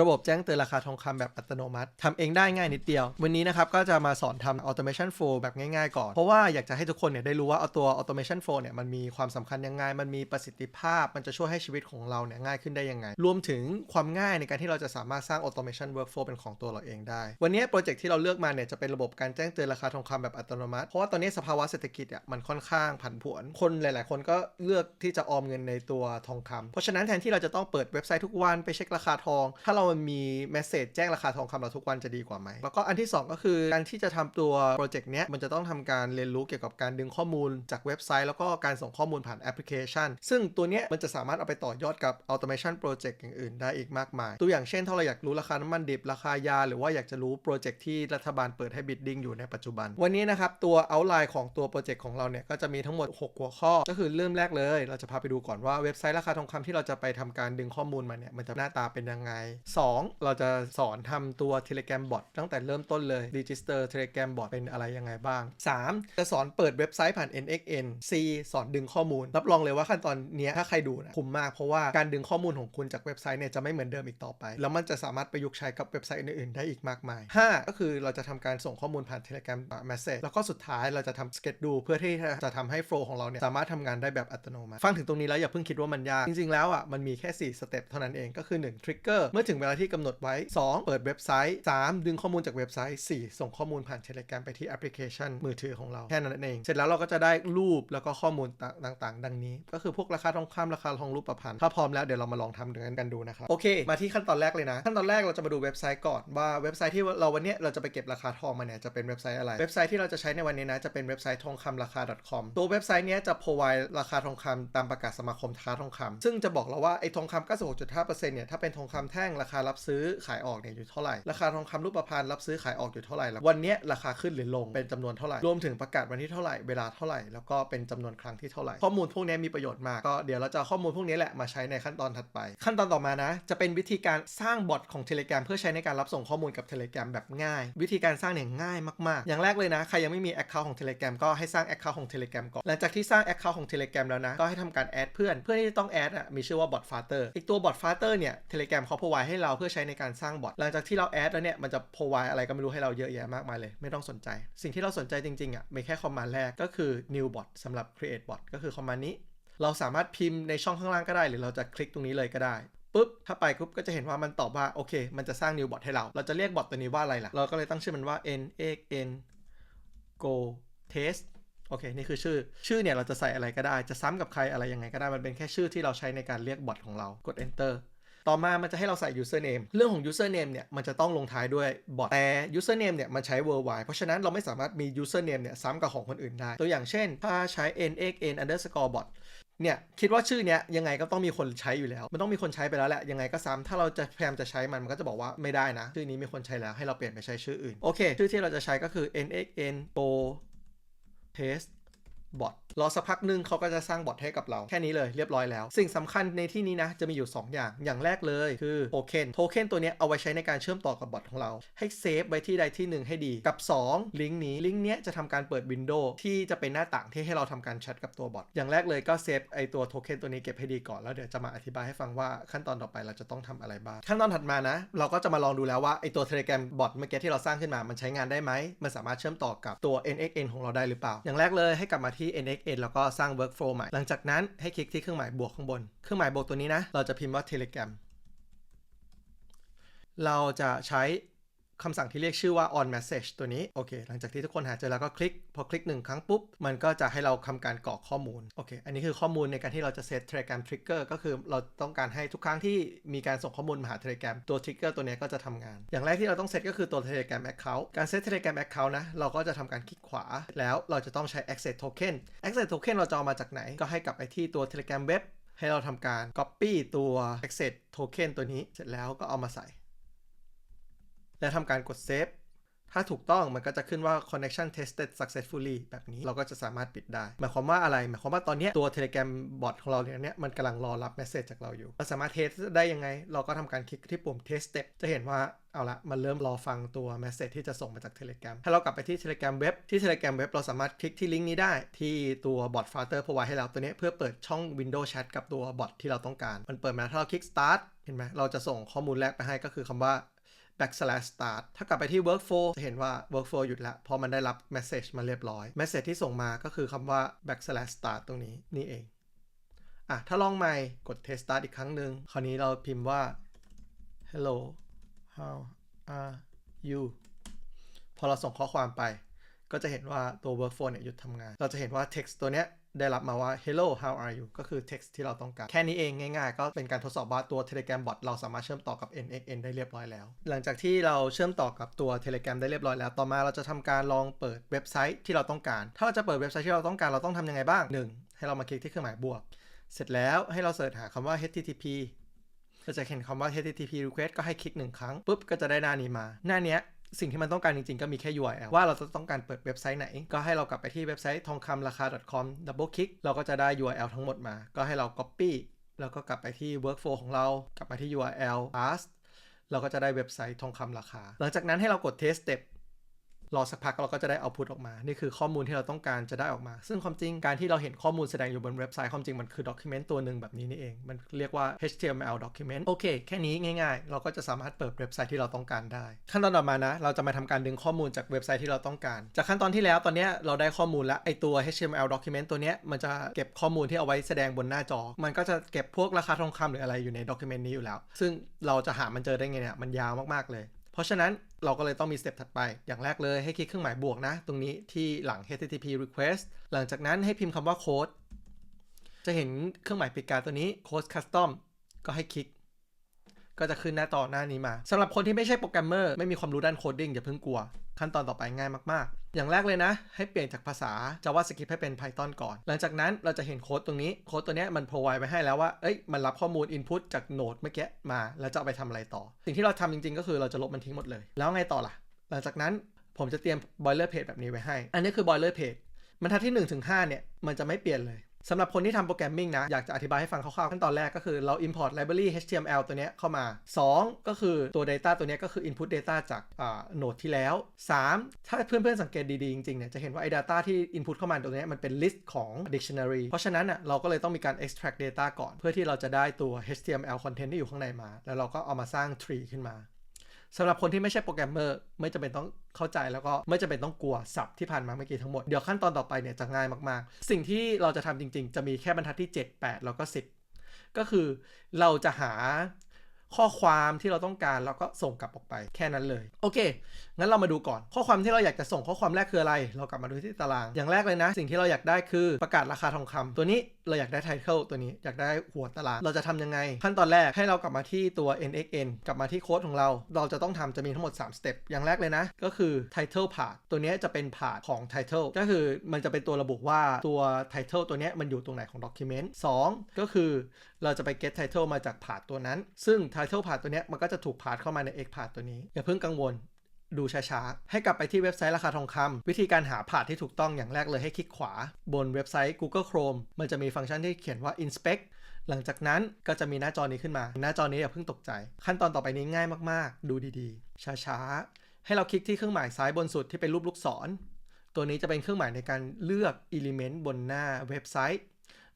ระบบแจ้งเตือนราคาทองคำแบบอัตโนมัติทำเองได้ง่ายนิดเดียว วันนี้นะครับก็จะมาสอนทำ automation flow แบบง่ายๆก่อน เพราะว่าอยากจะให้ทุกคนเนี่ยได้รู้ว่าเอาตัว automation flow เนี่ยมันมีความสำคัญยังไง มันมีประสิทธิภาพ มันจะช่วยให้ชีวิตของเราเนี่ยง่ายขึ้นได้ยังไง รวมถึงความง่ายในการที่เราจะสามารถสร้าง automation workflow เป็นของตัวเราเองได้ วันนี้โปรเจกต์ที่เราเลือกมาเนี่ยจะเป็นระบบการแจ้งเตือนราคาทองคำแบบอัตโนมัติ เพราะว่าตอนนี้สภาวะเศรษฐกิจอะมันค่อนข้างผันผวน คนหลาย ๆ คนก็เลือกที่จะออมเงินในตัวทองคำเพราะฉะนั้นแทนที่เราจะต้องเปิดเว็บไซต์ทุกวันไปเช็คราคาทองถ้าเรามีเมสเซจแจ้งราคาทองคำเราทุกวันจะดีกว่าไหม แล้วก็อันที่ 2 ก็คือการที่จะทำตัวโปรเจกต์เนี้ยมันจะต้องทำการเรียนรู้เกี่ยวกับการดึงข้อมูลจากเว็บไซต์ แล้วก็การส่งข้อมูลผ่านแอปพลิเคชัน ซึ่งตัวเนี้ยมันจะสามารถเอาไปต่อยอดกับ automation project อย่างอื่นได้อีกมากมาย ตัวอย่างเช่นถ้าเราอยากรู้ราคาน้ำมันดิบราคายา หรือว่าอยากจะรู้โปรเจกต์ที่รัฐบาลเปิดให้ bidding อยู่ในปัจจุบัน วันนี้นะครับตัว outline ของตัวโปรเจกต์ของเราเนี่ยก็จะมีทั้งหมด 6 หัวข้อ ก็คือเริ่มแรกเลย เราจะพาไปดูก่อนว่าเว็บไซต์ราคาทองคำที่เราจะไปทำการดึงข้อมูลมาเนี่ยมันจะหน้าตาเป็นยังไง2 เราจะสอนทำตัว Telegram bot ตั้งแต่เริ่มต้นเลย register Telegram bot เป็นอะไรยังไงบ้าง 3 จะสอนเปิดเว็บไซต์ผ่าน NXN 4สอนดึงข้อมูล รับรองเลยว่าขั้นตอนเนี้ยถ้าใครดูนะคุ้มมากเพราะว่าการดึงข้อมูลของคุณจากเว็บไซต์เนี่ยจะไม่เหมือนเดิมอีกต่อไป แล้วมันจะสามารถประยุกต์ใช้กับเว็บไซต์อื่นๆได้อีกมากมาย 5 ก็คือเราจะทำการส่งข้อมูลผ่าน Telegram message แล้วก็สุดท้ายเราจะทำ schedule เพื่อที่จะทำให้ flow ของเราเนี่ยสามารถทำงานได้แบบอัตโนมัติฟังถึงตรงนี้แล้วอย่าเพิ่งคิดว่ามันยากจริงๆแล้วอะมันมีแค่4สเต็ปเท่านั้นเองก็คือ1 trigger เมื่อถึงถึงเวลาที่กำหนดไว้ 2 เปิดเว็บไซต์ 3 ดึงข้อมูลจากเว็บไซต์ 4 ส่งข้อมูลผ่าน Telegram ไปที่แอปพลิเคชันมือถือของเราแค่นั้นเอง เสร็จแล้วเราก็จะได้รูปแล้วก็ข้อมูลต่างๆ ดังนี้ ก็คือพวกราคาทองคำราคาทองรูปประพันธ์ถ้าพร้อมแล้วเดี๋ยวเรามาลองทำกันดูนะครับโอเค มาที่ขั้นตอนแรกเลยนะ ขั้นตอนแรกเราจะมาดูเว็บไซต์ก่อนว่าเว็บไซต์ที่เราวันนี้เราจะไปเก็บราคาทองมาเนี่ยจะเป็นเว็บไซต์อะไร เว็บไซต์ที่เราจะใช้ในวันนี้นะจะเป็นเว็บไซต์ทองคำราคา .com ตัวเว็บไซต์นี้จะ provide ราคาทองคำตามประกาศสมาคมค้าทองคำซึ่งจะบอกเราว่าไอ้ทองคำ96.5%เนี่ยถ้าเป็นทองคำแท่งราราคารับซื้อขายออกเนี่ยอยู่เท่าไหร่ ราคาทองคำรูปพรรณรับซื้อขายออกอยู่เท่าไหร่วันนี้ราคาขึ้นหรือลงเป็นจำนวนเท่าไหร่ รวมถึงประกาศวันที่เท่าไหร่ เวลาเท่าไหร่ แล้วก็เป็นจำนวนครั้งที่เท่าไหร่ ข้อมูลพวกนี้มีประโยชน์มาก ก็เดี๋ยวเราจะเอาข้อมูลพวกนี้แหละมาใช้ในขั้นตอนถัดไป ขั้นตอนต่อมานะ จะเป็นวิธีการสร้างบอทของ Telegram เพื่อใช้ในการรับส่งข้อมูลกับ Telegram แบบง่าย วิธีการสร้างเนี่ยง่ายมากๆ อย่างแรกเลยนะ ใครยังไม่มี Account ของ Telegram ก็ให้สร้าง Account ของ Telegram ก่อน หลังจากที่สร้าง Account ของ Telegram แล้วนะ ก็ให้ทำการแอดเพื่อน เพื่อนที่ต้องแอดอะ มีชื่อว่า Bot Farter อีกตัว Bot Farter เนี่ย Telegram เขา provide ให้เราเพื่อใช้ในการสร้างบอทหลังจากที่เราแอดแล้วเนี่ยมันจะ provide อะไรก็ไม่รู้ให้เราเยอะแยะมากมายเลย ไม่ต้องสนใจ สิ่งที่เราสนใจจริงๆอะมีแค่คอมมานด์แรกก็คือ new bot สำหรับ create bot ก็คือคอมมานด์นี้ เราสามารถพิมพ์ในช่องข้างล่างก็ได้ หรือเราจะคลิกตรงนี้เลยก็ได้ปุ๊บถ้าไปปุ๊บก็จะเห็นว่ามันตอบว่าโอเค มันจะสร้าง new bot ให้เรา เราจะเรียกบอทตัวนี้ว่าอะไรล่ะ เราก็เลยตั้งชื่อมันว่า n x n go test โอเค นี่คือชื่อ ชื่อเนี่ยเราจะใส่อะไรก็ได้ จะซ้ำกับใครอะไรยังไงก็ได้ มันเป็นแค่ชื่อที่เราใช้ในการเรียกบอทของเรา กด enter ต่อมามันจะให้เราใส่ username เรื่องของ username เนี่ยมันจะต้องลงท้ายด้วย bot แต่ username เนี่ยมันใช้ worldwide เพราะฉะนั้นเราไม่สามารถมี username เนี่ยซ้ำกับของคนอื่นได้ ตัวอย่างเช่น ถ้าใช้ nxn underscore bot เนี่ยคิดว่าชื่อเนี้ยยังไงก็ต้องมีคนใช้อยู่แล้ว มันต้องมีคนใช้ไปแล้วแหละยังไงก็ซ้ำถ้าเราจะพยายามจะใช้มันมันก็จะบอกว่าไม่ได้นะ ชื่อนี้มีคนใช้แล้วให้เราเปลี่ยนไปใช้ชื่ออื่นโอเค ชื่อที่เราจะใช้ก็คือ nxn go test บอทรอสักพักหนึ่งเขาก็จะสร้างบอทให้กับเราแค่นี้เลยเรียบร้อยแล้ว สิ่งสำคัญในที่นี้นะจะมีอยู่ 2 อย่างอย่างแรกเลยคือโทเค็นโทเค็นตัวนี้เอาไว้ใช้ในการเชื่อมต่อกับบอทของเรา ให้เซฟไว้ที่ใดที่หนึ่งให้ดีกับ 2 ลิงก์นี้ลิงก์เนี้ยจะทำการเปิดวินโดว์ที่จะเป็นหน้าต่างที่ให้เราทำการแชทกับตัวบอทอย่างแรกเลยก็เซฟไอตัวโทเค็นตัวนี้เก็บให้ดีก่อนแล้วเดี๋ยวจะมาอธิบายให้ฟังว่าขั้นตอนต่อไปเราจะต้องทำอะไรบ้างขั้นตอนถัดมานะ เราก็จะมาลองดูแล้วว่าไอตัว Telegram บอทเมื่อกี้ที่เราสร้างขึ้นมามันใช้งานได้ไหมมันสามารถเชื่อมต่อกับตัว NXN ของเราได้หรือเปล่า อย่างแรกเลยให้กลับมาที NXN แล้วก็สร้าง workflow ใหม่ หลังจากนั้นให้คลิกที่เครื่องหมายบวกข้างบน เครื่องหมายบวกตัวนี้นะ เราจะพิมพ์ว่า Telegram เราจะใช้ คำสั่งที่เรียกชื่อว่า on message ตัวนี้ โอเค หลังจากที่ทุกคนหาเจอแล้วก็คลิก พอคลิกหนึ่งครั้งปุ๊บ มันก็จะให้เราทำการกรอกข้อมูล โอเค อันนี้คือข้อมูลในการที่เราจะเซต Telegram trigger ก็คือเราต้องการให้ทุกครั้งที่มีการส่งข้อมูลมาหา Telegram ตัว trigger ตัวนี้ก็จะทำงาน อย่างแรกที่เราต้องเซตก็คือตัว Telegram account การเซต Telegram account นะ เราก็จะทำการคลิกขวา แล้วเราจะต้องใช้ access token access token เราจะเอามาจากไหน ก็ให้กลับไปที่ตัว Telegram web ให้เราทำการ copy ตัว access token ตัวนี้ เสร็จแล้วก็เอามาใส่ และทำการกดเซฟ ถ้าถูกต้องมันก็จะขึ้นว่า connection tested successfully แบบนี้เราก็จะสามารถปิดได้ หมายความว่าอะไร หมายความว่าตอนนี้ตัว Telegram bot ของเราเนี่ยมันกำลังรอรับ message จากเราอยู่ เราสามารถเทสได้ยังไง เราก็ทำการคลิกที่ปุ่ม test step จะเห็นว่าเอาละมันเริ่มรอฟังตัว message ที่จะส่งมาจาก Telegram ถ้าเรากลับไปที่ Telegram Web ที่ Telegram Web เราสามารถคลิกที่ลิงก์นี้ได้ ที่ตัว bot filter provide ให้เราตัวนี้เพื่อเปิดช่อง Windows Chat กับตัว bot ที่เราต้องการ มันเปิดมาถ้าเราคลิก start เห็นไหมเราจะส่งข้อมูลแรกไปให้ก็คือคำว่า backslash start ถ้ากลับไปที่ workflow จะเห็นว่า workflow หยุดแล้วเพราะมันได้รับ message มาเรียบร้อย message ที่ส่งมาก็คือคำว่า backslash start ตรงนี้นี่เองอะถ้าลองใหม่กด test start อีกครั้งหนึ่งคราวนี้เราพิมพ์ว่า hello how are you พอเราส่งข้อความไป ก็จะเห็นว่าตัว workflow เนี่ยหยุดทำงาน เราจะเห็นว่า text ตัวเนี้ยได้รับมาว่า hello how are you ก็คือ text ที่เราต้องการ แค่นี้เองง่ายๆ ก็เป็นการทดสอบว่าตัว telegram bot เราสามารถเชื่อมต่อกับ nxn ได้เรียบร้อยแล้ว หลังจากที่เราเชื่อมต่อกับตัว telegram ได้เรียบร้อยแล้ว ต่อมาเราจะทำการลองเปิดเว็บไซต์ที่เราต้องการ ถ้าเราจะเปิดเว็บไซต์ที่เราต้องการเราต้องทำยังไงบ้าง 1. ให้เรามาคลิกที่เครื่องหมายบวก เสร็จแล้วให้เราเสิร์ชหาคำว่า http ก็จะเห็นคำว่า http request ก็ให้คลิกหนึ่งครั้งปุ๊บก็จะได้หน้านี้มา หน้านี้ สิ่งที่มันต้องการจริงๆ ก็มีแค่ URL ว่าเราจะต้องการเปิดเว็บไซต์ไหน ก็ให้เรากลับไปที่เว็บไซต์ทองคำราคา .com double click เราก็จะได้ URL ทั้งหมดมา ก็ให้เรา copy แล้วก็กลับไปที่ workflow ของเรา กลับมาที่ URL past เราก็จะได้เว็บไซต์ทองคำราคา หลังจากนั้นให้เรากด test step รอสักพักเราก็จะได้เอาพุตออกมา นี่คือข้อมูลที่เราต้องการจะได้ออกมา ซึ่งความจริงการที่เราเห็นข้อมูลแสดงอยู่บนเว็บไซต์ความจริงมันคือด็อกิเมนต์ตัวหนึ่งแบบนี้นี่เอง มันเรียกว่า HTML document โอเคแค่นี้ง่ายๆ เราก็จะสามารถเปิดเว็บไซต์ที่เราต้องการได้ ขั้นตอนต่อมานะ เราจะมาทำการดึงข้อมูลจากเว็บไซต์ที่เราต้องการ จากขั้นตอนที่แล้วตอนนี้เราได้ข้อมูลแล้วไอตัว HTML document ตัวเนี้ยมันจะเก็บข้อมูลที่เอาไว้แสดงบนหน้าจอ มันก็จะเก็บพวกราคาทองคำหรืออะไรอยู่ในด็อกิเมนต์นี้อยู่แล้ว ซึ่งเราจะหามันเจอได้ไงเนี่ยมันยาวมากๆเลย เพราะฉะนั้นเราก็เลยต้องมีสเต็ปถัดไป อย่างแรกเลยให้คลิกเครื่องหมายบวกนะ ตรงนี้ที่หลัง http request หลังจากนั้นให้พิมพ์คำว่าโค้ดจะเห็นเครื่องหมายปิดการตัวนี้ code custom ก็ให้คลิก ก็จะขึ้นหน้าต่อหน้านี้มาสำหรับคนที่ไม่ใช่โปรแกรมเมอร์ไม่มีความรู้ด้านโคดดิ้งอย่าเพิ่งกลัว ขั้นตอนต่อไปง่ายมากๆ อย่างแรกเลยนะ ให้เปลี่ยนจากภาษา JavaScript ให้เป็น Python ก่อน หลังจากนั้นเราจะเห็นโค้ดตรงนี้โค้ดตัวนี้มัน provide ไว้ให้แล้วว่าเอ้ยมันรับข้อมูล input จากโนดเมื่อกี้มา แล้วจะเอาไปทำอะไรต่อ สิ่งที่เราทำจริง ๆ ก็คือเราจะลบมันทิ้งหมดเลย แล้วไงต่อล่ะ หลังจากนั้นผมจะเตรียม boiler page แบบนี้ไว้ให้ อันนี้คือ boiler page บรรทัดที่1ถึง5เนี่ยมันจะไม่เปลี่ยนเลย สำหรับคนที่ทำโปรแกรมมิ่งนะ อยากจะอธิบายให้ฟังคร่าวๆขั้นตอนแรกก็คือเรา import library HTML ตัวเนี้ยเข้ามา 2 ก็คือตัว data ตัวเนี้ยก็คือ input data จากโนดที่แล้ว 3 ถ้าเพื่อนๆสังเกตดีๆ จริงๆเนี่ยจะเห็นว่าไอ้ data ที่ input เข้ามาตัวเนี้ยมันเป็น list ของ dictionary เพราะฉะนั้นอะเราก็เลยต้องมีการ extract data ก่อน เพื่อที่เราจะได้ตัว HTML content ที่อยู่ข้างในมา แล้วเราก็เอามาสร้าง tree ขึ้นมา สำหรับคนที่ไม่ใช่โปรแกรมเมอร์ไม่จำเป็นต้องเข้าใจแล้วก็ไม่จำเป็นต้องกลัวสับที่ผ่านมาเมื่อกี้ทั้งหมด เดี๋ยวขั้นตอนต่อไปเนี่ยจะง่ายมากๆ สิ่งที่เราจะทำจริง ๆ จะมีแค่บรรทัดที่ 7 8 แล้วก็ 10 ก็คือเราจะหา ข้อความที่เราต้องการแล้วก็ส่งกลับออกไปแค่นั้นเลย โอเค งั้นเรามาดูก่อน ข้อความที่เราอยากจะส่งข้อความแรกคืออะไร เรากลับมาดูที่ตาราง อย่างแรกเลยนะ สิ่งที่เราอยากได้คือประกาศราคาทองคำตัวนี้เราอยากได้ไทเทลตัวนี้อยากได้หัวตาราง เราจะทำยังไง ขั้นตอนแรกให้เรากลับมาที่ตัว nxn กลับมาที่โค้ดของเรา เราจะต้องทำจะมีทั้งหมด3 step อย่างแรกเลยนะ ก็คือ title part ตัวนี้จะเป็น part ของ title ก็คือมันจะเป็นตัวระบุว่าตัว title ตัวนี้มันอยู่ตรงไหนของ document 2 ก็คือเราจะไป get title มาจาก part ตัวนั้น ซึ่ง title part ตัวนี้มันก็จะถูก part เข้ามาใน x part ตัวนี้ อย่าเพิ่งกังวลดูช้าๆ ให้กลับไปที่เว็บไซต์ราคาทองคำวิธีการหาผาดที่ถูกต้องอย่างแรกเลยให้คลิกขวา บนเว็บไซต์ Google Chrome มันจะมีฟังก์ชันที่เขียนว่า inspect หลังจากนั้นก็จะมีหน้าจอนี้ขึ้นมา หน้าจอนี้อย่าเพิ่งตกใจ ขั้นตอนต่อไปนี้ง่ายมากๆ ดูดีๆ ช้าๆ ให้เราคลิกที่เครื่องหมายซ้ายบนสุดที่เป็นรูปลูกศร ตัวนี้จะเป็นเครื่องหมายในการเลือก element บนหน้าเว็บไซต์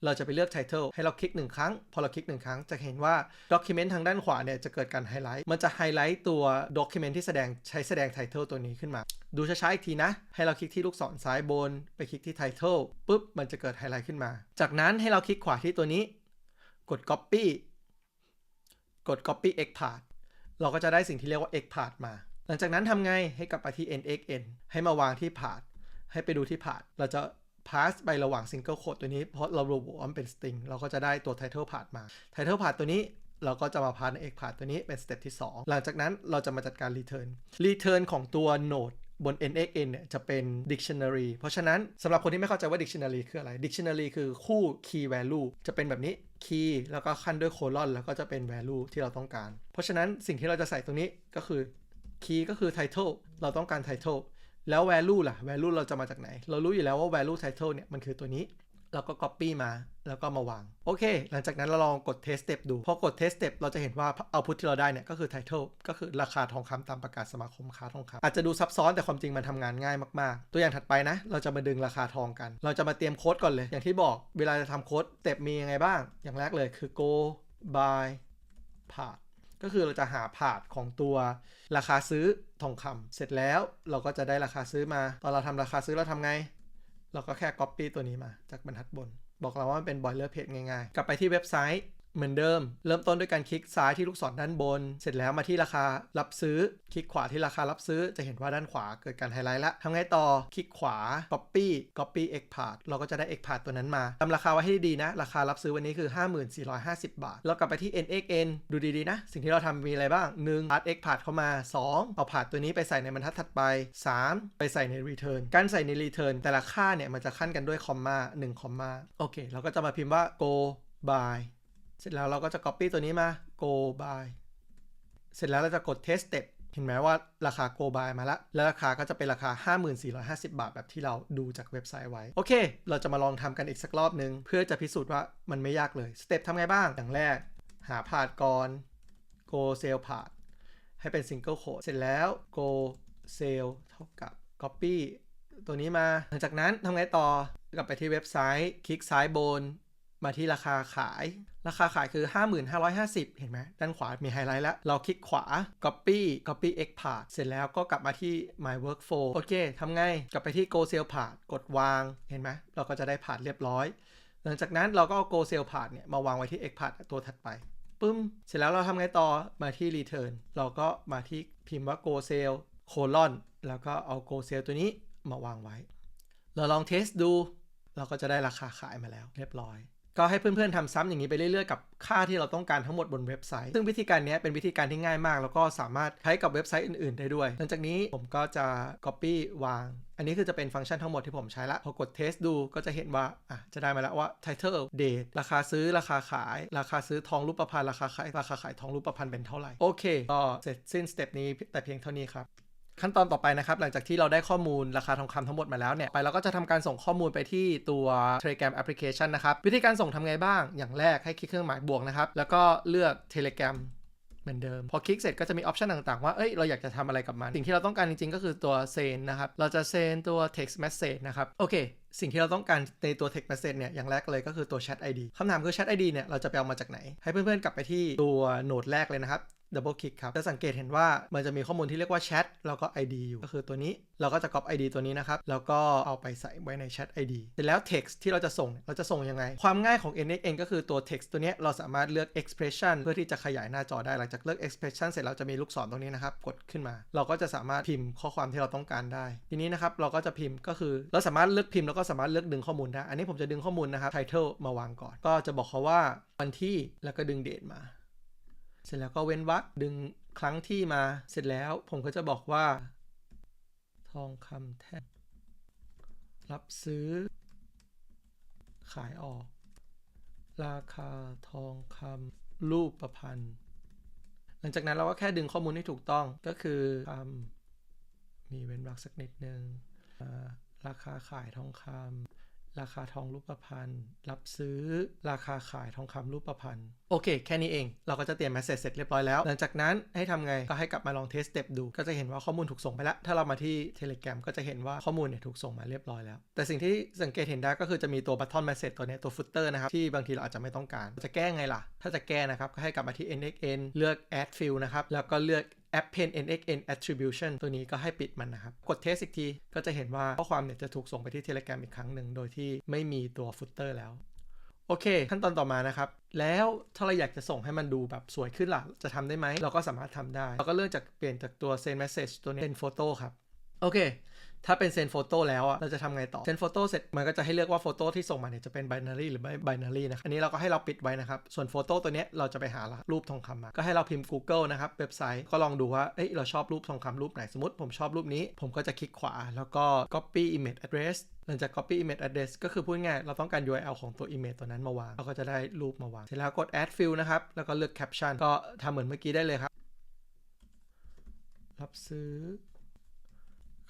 เราจะไปเลือก Title ให้เราคลิกหนึ่งครั้ง พอเราคลิกหนึ่งครั้งจะเห็นว่า Document ทางด้านขวาเนี่ยจะเกิดการไฮไลท์ มันจะไฮไลท์ตัว Document ที่แสดงใช้แสดง Title ตัวนี้ขึ้นมา ดูช้าๆอีกทีนะ ให้เราคลิกที่ลูกศรซ้ายบน ไปคลิกที่ Title ปุ๊บ มันจะเกิดไฮไลท์ขึ้นมา จากนั้นให้เราคลิกขวาที่ตัวนี้ กด Copy กด Copy X Part เราก็จะได้สิ่งที่เรียกว่า X Part มา หลังจากนั้นทำไงให้กลับไปที่ NXN ให้มาวางที่ Part ให้ไปดูที่ Part เราจะ pass ไประหว่าง single quote ตัวนี้ เพราะเราระบุว่ามันเป็น string เราก็จะได้ตัว title part มา title part ตัวนี้เราก็จะมา pass ใน x part ตัวนี้เป็น step ที่ 2 หลังจากนั้นเราจะมาจัดการ return return ของตัว node บน nxn เนี่ยจะเป็น dictionary เพราะฉะนั้นสำหรับคนที่ไม่เข้าใจว่า dictionary คืออะไร dictionary คือคู่ key value จะเป็นแบบนี้ key แล้วก็ขั้นด้วย colon แล้วก็จะเป็น value ที่เราต้องการ เพราะฉะนั้นสิ่งที่เราจะใส่ตรงนี้ก็คือ key ก็คือ title เราต้องการ title แล้ว value ล่ะ value เราจะมาจากไหน เรารู้อยู่แล้วว่า value title เนี่ยมันคือตัวนี้เราก็ copy มาแล้วก็มาวาง โอเค หลังจากนั้นเราลองกด test step ดู พอกด test step เราจะเห็นว่า output ที่เราได้เนี่ยก็คือ title ก็คือราคาทองคำตามประกาศสมาคมค้าทองคำอาจจะดูซับซ้อนแต่ความจริงมันทำงานง่ายมาก ๆ ตัวอย่างถัดไปนะ เราจะมาดึงราคาทองกัน เราจะมาเตรียมโค้ดก่อนเลย อย่างที่บอกเวลาจะทำโค้ด step มียังไงบ้าง อย่างแรกเลยคือ go buy part ก็คือเราจะหาผาดของตัวราคาซื้อทองคำเสร็จแล้วเราก็จะได้ราคาซื้อมา ตอนเราทำราคาซื้อเราทำไง เราก็แค่ Copy ตัวนี้มาจากบรรทัดบน บอกเราว่ามันเป็น boiler plate ง่ายๆ กลับไปที่เว็บไซต์ เหมือนเดิม เริ่มต้นด้วยการคลิกซ้ายที่ลูกศรด้านบน เสร็จแล้วมาที่ราคารับซื้อ คลิกขวาที่ราคารับซื้อ จะเห็นว่าด้านขวาเกิดการไฮไลท์ละทำไงต่อ คลิกขวา copy copy x part เราก็จะได้ x part ตัวนั้นมาทำราคาไว้ให้ดีๆนะ ราคารับซื้อวันนี้คือ 5450 บาทแล้วกลับไปที่ nxn ดูดีๆนะ สิ่งที่เราทำมีอะไรบ้าง 1 part x part เข้ามา 2 เอา part ตัวนี้ไปใส่ในบรรทัดถัดไป 3 ไปใส่ใน return การใส่ใน return แต่ละค่าเนี่ยมันจะขั้นกันด้วยคอมมา1คอมมาโอเค เราก็จะมาพิมพ์ว่า go by เสร็จแล้วเราก็จะ copy ตัวนี้มา go buy เสร็จแล้วเราจะกด test step เห็นไหมว่าราคา go buy มาแล้วแล้วราคาก็จะเป็นราคา 5450 บาท แบบที่เราดูจากเว็บไซต์ไว้ โอเค เราจะมาลองทำกันอีกสักรอบนึง เพื่อจะพิสูจน์ว่ามันไม่ยากเลยสเต็ปทำไงบ้าง อย่างแรก หาพาดก่อน go sale พาดให้เป็น single quote เสร็จแล้ว go sale เท่ากับ copy ตัวนี้มา หลังจากนั้นทำไงต่อกลับไปที่เว็บไซต์ คลิกซ้ายบน มาที่ราคาขาย ราคาขายคือ 5550 เห็นไหมด้านขวามีไฮไลท์แล้ว เราคลิกขวา copy copy x part เสร็จแล้วก็กลับมาที่ my workflow โอเคทำไง กลับไปที่ go sale part กดวาง เห็นไหมเราก็จะได้ part เรียบร้อย หลังจากนั้นเราก็เอา go sale part เนี่ยมาวางไว้ที่ x part ตัวถัดไปปึ้ม เสร็จแล้วเราทำไงต่อมาที่ return เราก็มาที่พิมพ์ว่า go sale colon แล้วก็เอา go sale ตัวนี้มาวางไว้ เราลองเทสดู เราก็จะได้ราคาขายมาแล้วเรียบร้อย ก็ให้เพื่อนๆทำซ้ำอย่างนี้ไปเรื่อยๆกับค่าที่เราต้องการทั้งหมดบนเว็บไซต์ ซึ่งวิธีการนี้เป็นวิธีการที่ง่ายมาก แล้วก็สามารถใช้กับเว็บไซต์อื่นๆได้ด้วย หลังจากนี้ผมก็จะ copy วาง อันนี้คือจะเป็นฟังก์ชันทั้งหมดที่ผมใช้ละ พอกด test ดูก็จะเห็นว่าอะจะได้มาแล้วว่า title date ราคาซื้อราคาขาย ราคาซื้อทองรูปพรรณราคาขายราคาขายทองรูปพรรณเป็นเท่าไหร่โอเคก็เสร็จสิ้นสเต็ปนี้แต่เพียงเท่านี้ครับ ขั้นตอนต่อไปนะครับ หลังจากที่เราได้ข้อมูลราคาทองคำทั้งหมดมาแล้วเนี่ยไปเราก็จะทำการส่งข้อมูลไปที่ตัว Telegram Application นะครับ วิธีการส่งทำไงบ้าง อย่างแรกให้คลิกเครื่องหมายบวกนะครับ แล้วก็เลือก Telegram เหมือนเดิม พอคลิกเสร็จก็จะมีออปชันต่างๆ ว่า เอ้ย เราอยากจะทำอะไรกับมัน สิ่งที่เราต้องการจริงๆ ก็คือตัวเซนนะครับ เราจะเซนตัว text message นะครับ โอเค สิ่งที่เราต้องการในตัว text message เนี่ย อย่างแรกเลยก็คือตัว chat ID คำถามคือ chat ID เนี่ย เราจะไปเอามาจากไหน ให้เพื่อนๆ กลับไปที่ตัวโหนดแรกเลยนะครับ ดับเบิลคลิกครับ จะสังเกตเห็นว่ามันจะมีข้อมูลที่เรียกว่าแชทแล้วก็ ID อยู่ ก็คือตัวนี้ เราก็จะ copy ID ตัวนี้นะครับ แล้วก็เอาไปใส่ไว้ในแชท ID เสร็จแล้ว text ที่เราจะส่ง เราจะส่งยังไง ความง่ายของ NXN ก็คือตัว text ตัวนี้เราสามารถเลือก expression เพื่อที่จะขยายหน้าจอได้ หลังจากเลือก expression เสร็จเราจะมีลูกศรตรงนี้นะครับ กดขึ้นมา เราก็จะสามารถพิมพ์ข้อความที่เราต้องการได้ ทีนี้นะครับ เราก็จะพิมพ์ก็คือ เราสามารถเลือกพิมพ์แล้วก็สามารถเลือกดึงข้อมูลได้ อันนี้ผมจะดึงข้อมูลนะครับ title มาวางก่อน ก็จะบอกเขาว่าวันที่แล้วก็ดึงเดทมา เสร็จแล้วก็เว้นวรรคดึงครั้งที่มาเสร็จแล้วผมก็จะบอกว่า ทองคำแท่งรับซื้อ ขายออก ราคาทองคำรูปประพันธ์ หลังจากนั้นเราก็แค่ดึงข้อมูลให้ถูกต้องก็คือคำมีเว้นวรรคสักนิดนึงอ่าราคาขายทองคำ ราคาทองรูปพรรณรับซื้อ ราคาขายทองคำรูปพรรณโอเค แค่นี้เอง เราก็จะเตรียม message เสร็จเรียบร้อยแล้ว หลังจากนั้นให้ทำไง ก็ให้กลับมาลองเทสเต็ปดู ก็จะเห็นว่าข้อมูลถูกส่งไปแล้ว ถ้าเรามาที่ Telegram ก็จะเห็นว่าข้อมูลเนี่ยถูกส่งมาเรียบร้อยแล้ว แต่สิ่งที่สังเกตเห็นได้ก็คือจะมีตัว button message ตัวเนี้ยตัว footer นะครับ ที่บางทีเราอาจจะไม่ต้องการ จะแก้ไงล่ะ ถ้าจะแก้นะครับ ก็ให้กลับมาที่ nxn เลือก add field นะครับ แล้วก็เลือก append nxn attribution ตัวนี้ก็ให้ปิดมันนะครับ กดเทสอีกที ก็จะเห็นว่าข้อความเนี่ยจะถูกส่งไปที่ Telegram อีกครั้งหนึ่ง โดยที่ไม่มีตัว footer แล้ว โอเค ขั้นตอนต่อมานะครับ แล้วถ้าเราอยากจะส่งให้มันดูแบบสวยขึ้นล่ะ จะทำได้ไหม เราก็สามารถทำได้ เราก็เลือกจากเปลี่ยนจากตัว send message ตัวนี้เป็น photo ครับ โอเค ถ้าเป็นเซนโฟโต้แล้วอะเราจะทำไงต่อเซนโฟโต้เสร็จมันก็จะให้เลือกว่าโฟโต้ที่ส่งมาเนี่ยจะเป็น binary หรือไม่ binary นะอันนี้เราก็ให้เราปิดไว้นะครับส่วนโฟโต้ตัวเนี้ยเราจะไปหารูปทองคำมาก็ให้เราพิมพ์ Google นะครับเว็บไซต์ก็ลองดูว่าเอ้ยเราชอบรูปทองคำรูปไหนสมมติ ผมชอบรูปนี้ ผมก็จะคลิกขวาแล้วก็ copy image address หลังจาก copy image address ก็คือพูดง่ายเราต้องการ URL ของตัว image ตัวนั้นมาวาง เราก็จะได้รูปมาวาง เสร็จแล้วกด add field นะครับ แล้วก็เลือก caption ก็ทำเหมือนเมื่อกี้ได้เลยครับ รับซื้อ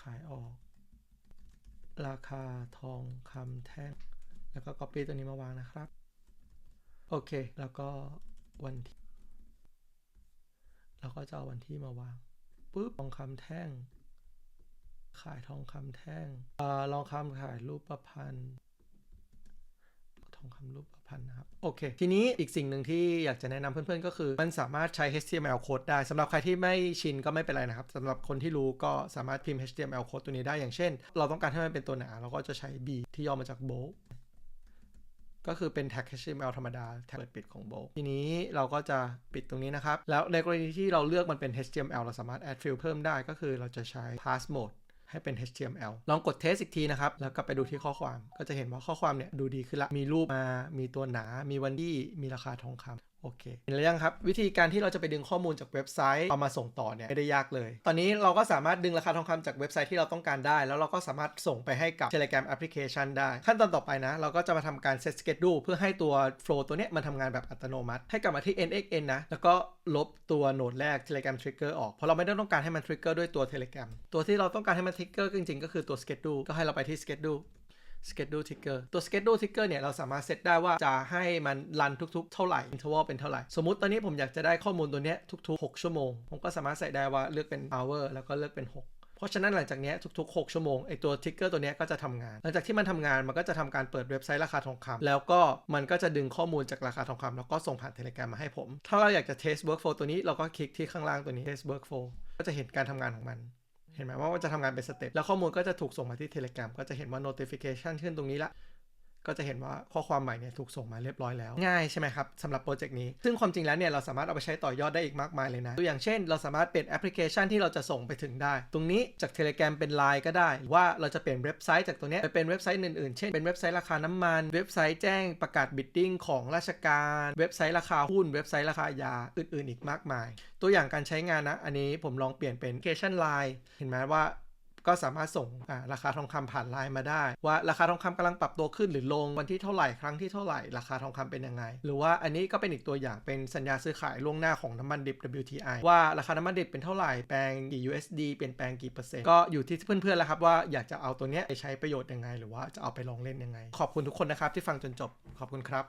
ขายออก ราคาทองคำแท่ง แล้วก็ copy ตัวนี้มาวางนะครับ โอเค แล้วก็วันที่ เราก็จะเอาวันที่มาวางปุ๊บทองคำแท่ง ขายทองคำแท่งอ่อลองคำขายรูปประพันธ์ทองคำรูป พันนะครับ โอเค ทีนี้อีกสิ่งหนึ่งที่อยากจะแนะนำเพื่อนๆ ก็คือ มันสามารถใช้ HTML code ได้สำหรับใครที่ไม่ชินก็ไม่เป็นไรนะครับสำหรับคนที่รู้ก็สามารถพิมพ์ HTML code ตัวนี้ได้อย่างเช่น เราต้องการให้มันเป็นตัวหนาเราก็จะใช้ B ที่ย่อมาจาก bold ก็คือเป็น tag HTML ธรรมดาแท็กเปิดปิดของ bold ทีนี้เราก็จะปิดตรงนี้นะครับ แล้วในกรณีที่เราเลือกมันเป็น HTML เราสามารถ add field เพิ่มได้ก็คือเราจะใช้ pass mode ให้เป็น HTML ลองกดเทสอีกทีนะครับ แล้วก็ไปดูที่ข้อความ ก็จะเห็นว่าข้อความเนี่ยดูดีขึ้นละ มีรูปมา มีตัวหนา มีวันที่ มีราคาทองคำ โอเคเห็นแล้วยังครับ วิธีการที่เราจะไปดึงข้อมูลจากเว็บไซต์เอามาส่งต่อเนี่ยไม่ได้ยากเลย ตอนนี้เราก็สามารถดึงราคาทองคำจากเว็บไซต์ที่เราต้องการได้ แล้วเราก็สามารถส่งไปให้กับ Telegram Application ได้ ขั้นตอนต่อไปนะ เราก็จะมาทำการ set schedule เพื่อให้ตัว flow ตัวเนี้ยมันทำงานแบบอัตโนมัติ ให้กลับมาที่ nxn นะ แล้วก็ลบตัวโหนดแรก Telegram Trigger ออก เพราะเราไม่ได้ต้องการให้มัน trigger ด้วยตัว Telegram ตัวที่เราต้องการให้มัน trigger จริงๆ ก็คือตัว schedule ก็ให้เราไปที่ schedule schedule trigger ตัว schedule trigger เนี่ย เราสามารถเซตได้ว่าจะให้มันรันทุกๆ เท่าไหร่ interval เป็นเท่าไหร่ สมมติตอนนี้ผมอยากจะได้ข้อมูลตัวเนี้ยทุก ๆ 6 ชั่วโมง ผมก็สามารถใส่ได้ว่าเลือกเป็น hour แล้วก็เลือกเป็น6เพราะฉะนั้นหลังจากเนี้ยทุก ๆ 6 ชั่วโมงไอตัว trigger ตัวเนี้ยก็จะทำงาน หลังจากที่มันทำงานมันก็จะทำการเปิดเว็บไซต์ราคาทองคำแล้วก็มันก็จะดึงข้อมูลจากราคาทองคำแล้วก็ส่งผ่าน Telegram มาให้ผม ถ้าเราอยากจะ test workflow ตัวนี้เราก็คลิกที่ข้างล่างตัวนี้ test workflow ก็จะเห็นการทำงานของมัน เห็นไหมว่ามันจะทำงานเป็นสเต็ปแล้วข้อมูลก็จะถูกส่งมาที่ Telegram ก็จะเห็นว่า notification ขึ้นตรงนี้ละ ก็จะเห็นว่าข้อความใหม่เนี่ยถูกส่งมาเรียบร้อยแล้ว ง่ายใช่ไหมครับสำหรับโปรเจกต์นี้ ซึ่งความจริงแล้วเนี่ยเราสามารถเอาไปใช้ต่อยอดได้อีกมากมายเลยนะตัวอย่างเช่น เราสามารถเปลี่ยนแอปพลิเคชันที่เราจะส่งไปถึงได้ ตรงนี้จาก Telegram เป็น Line ก็ได้ว่าเราจะเปลี่ยนเว็บไซต์จากตัวนี้ไปเป็นเว็บไซต์อื่นๆ เช่นเป็นเว็บไซต์ราคาน้ำมัน เว็บไซต์แจ้งประกาศบิดดิ้งของราชการ เว็บไซต์ราคาหุ้น เว็บไซต์ราคายาอื่น ๆ อีกมากมาย ตัวอย่างการใช้งานนะ อันนี้ผมลองเปลี่ยนเป็นแอปพลิเคชัน Line เห็นไหมว่า ก็สามารถส่งราคาทองคำผ่านไลน์มาได้ ว่าราคาทองคำกำลังปรับตัวขึ้นหรือลงวันที่เท่าไหร่ครั้งที่เท่าไหร่ราคาทองคำเป็นยังไง หรือว่าอันนี้ก็เป็นอีกตัวอย่างเป็นสัญญาซื้อขายล่วงหน้าของน้ำมันดิบ WTI ว่าราคาน้ำมันดิบเป็นเท่าไหร่แปลงกี่ USD เปลี่ยนแปลงกี่เปอร์เซ็นต์ก็อยู่ที่เพื่อนๆแล้วครับว่าอยากจะเอาตัวเนี้ยไปใช้ประโยชน์ยังไง หรือว่าจะเอาไปลองเล่นยังไง ขอบคุณทุกคนนะครับที่ฟังจนจบขอบคุณครับ